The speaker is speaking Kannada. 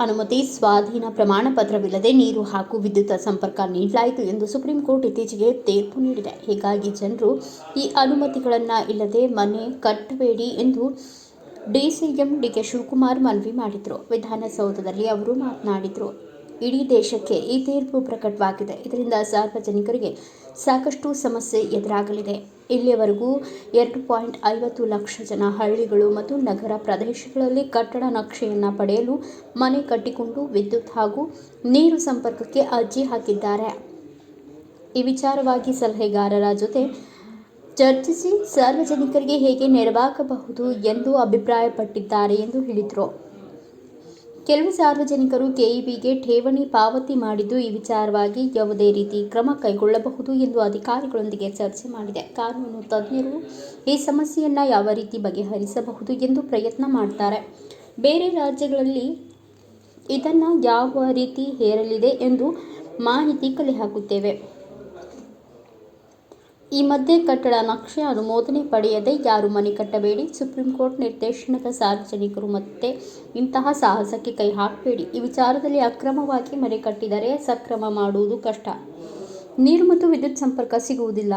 ಅನುಮತಿ, ಸ್ವಾಧೀನ ಪ್ರಮಾಣ ಪತ್ರವಿಲ್ಲದೆ ನೀರು ಹಾಗೂ ವಿದ್ಯುತ್ ಸಂಪರ್ಕ ನೀಡಲಾಯಿತು ಎಂದು ಸುಪ್ರೀಂ ಕೋರ್ಟ್ ಇತ್ತೀಚೆಗೆ ತೀರ್ಪು ನೀಡಿದೆ. ಹೀಗಾಗಿ ಜನರು ಈ ಅನುಮತಿಗಳನ್ನು ಇಲ್ಲದೆ ಮನೆ ಕಟ್ಟಬೇಡಿ ಎಂದು ಡಿಸಿಎಂ ಡಿಕೆ ಶಿವಕುಮಾರ್ ಮನವಿ ಮಾಡಿದರು. ವಿಧಾನಸೌಧದಲ್ಲಿ ಅವರು ಮಾತನಾಡಿದರು. ಇಡೀ ದೇಶಕ್ಕೆ ಈ ತೀರ್ಪು ಪ್ರಕಟವಾಗಿದೆ. ಇದರಿಂದ ಸಾರ್ವಜನಿಕರಿಗೆ ಸಾಕಷ್ಟು ಸಮಸ್ಯೆ ಎದುರಾಗಲಿದೆ. ಇಲ್ಲಿಯವರೆಗೂ ಎರಡು ಪಾಯಿಂಟ್ ಐವತ್ತು ಲಕ್ಷ ಜನ ಹಳ್ಳಿಗಳು ಮತ್ತು ನಗರ ಪ್ರದೇಶಗಳಲ್ಲಿ ಕಟ್ಟಡ ನಕ್ಷೆಯನ್ನು ಪಡೆಯಲು ಮನೆ ಕಟ್ಟಿಕೊಂಡು ವಿದ್ಯುತ್ ಹಾಗೂ ನೀರು ಸಂಪರ್ಕಕ್ಕೆ ಅರ್ಜಿ ಹಾಕಿದ್ದಾರೆ. ಈ ವಿಚಾರವಾಗಿ ಸಲಹೆಗಾರರ ಜೊತೆ ಚರ್ಚಿಸಿ ಸಾರ್ವಜನಿಕರಿಗೆ ಹೇಗೆ ನೆರವಾಗಬಹುದು ಎಂದು ಅಭಿಪ್ರಾಯಪಟ್ಟಿದ್ದಾರೆ ಎಂದು ಹೇಳಿದರು. ಕೆಲವು ಸಾರ್ವಜನಿಕರು ಕೆಇಬಿಗೆ ಠೇವಣಿ ಪಾವತಿ ಮಾಡಿದ್ದು ಈ ವಿಚಾರವಾಗಿ ಯಾವುದೇ ರೀತಿ ಕ್ರಮ ಕೈಗೊಳ್ಳಬಹುದು ಎಂದು ಅಧಿಕಾರಿಗಳೊಂದಿಗೆ ಚರ್ಚೆ ಮಾಡಿದೆ. ಕಾನೂನು ತಜ್ಞರು ಈ ಸಮಸ್ಯೆಯನ್ನು ಯಾವ ರೀತಿ ಬಗೆಹರಿಸಬಹುದು ಎಂದು ಪ್ರಯತ್ನ ಮಾಡ್ತಾರೆ. ಬೇರೆ ರಾಜ್ಯಗಳಲ್ಲಿ ಇದನ್ನು ಯಾವ ರೀತಿ ಹೇರಲಿದೆ ಎಂದು ಮಾಹಿತಿ ಕಲೆ ಹಾಕುತ್ತೇವೆ. ಈ ಮಧ್ಯೆ ಕಟ್ಟಡ ನಕ್ಷೆ ಅನುಮೋದನೆ ಪಡೆಯದೆ ಯಾರು ಮನೆ ಕಟ್ಟಬೇಡಿ. ಸುಪ್ರೀಂ ಕೋರ್ಟ್ ನಿರ್ದೇಶನದ ಸಾರ್ವಜನಿಕರು ಮತ್ತೆ ಇಂತಹ ಸಾಹಸಕ್ಕೆ ಕೈ ಹಾಕಬೇಡಿ. ಈ ವಿಚಾರದಲ್ಲಿ ಅಕ್ರಮವಾಗಿ ಮನೆ ಕಟ್ಟಿದರೆ ಸಕ್ರಮ ಮಾಡುವುದು ಕಷ್ಟ. ನೀರು ಮತ್ತು ವಿದ್ಯುತ್ ಸಂಪರ್ಕ ಸಿಗುವುದಿಲ್ಲ.